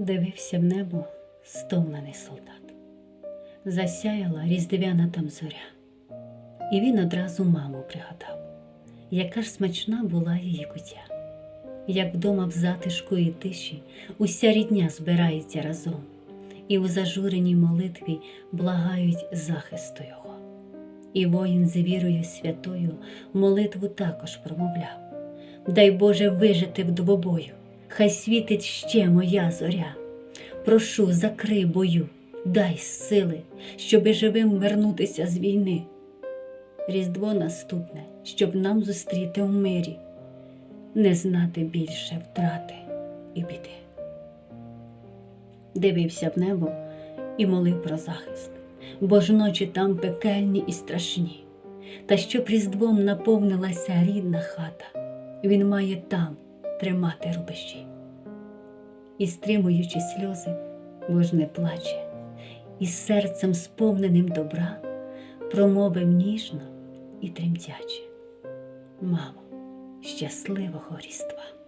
Дивився в небо стомлений солдат. Засяяла різдвяна там зоря, і він одразу маму пригадав, яка ж смачна була її кутя, як вдома в затишку і тиші уся рідня збирається разом, і у зажуреній молитві благають захисту його. І воїн з вірою святою молитву також промовляв. Дай Боже вижити в двобою, хай світить ще моя зоря. Прошу, закрий бою, дай сили, щоби живим вернутися з війни. Різдво наступне, щоб нам зустріти в мирі, не знати більше втрати і біди. Дивився в небо і молив про захист, бо ж ночі там пекельні і страшні. Та щоб різдвом наповнилася рідна хата, він має там тримати рубежі. І стримуючи сльози, бож не плаче, і серцем сповненим добра промовив ніжно і тремтяче. Мамо, щасливого Різдва!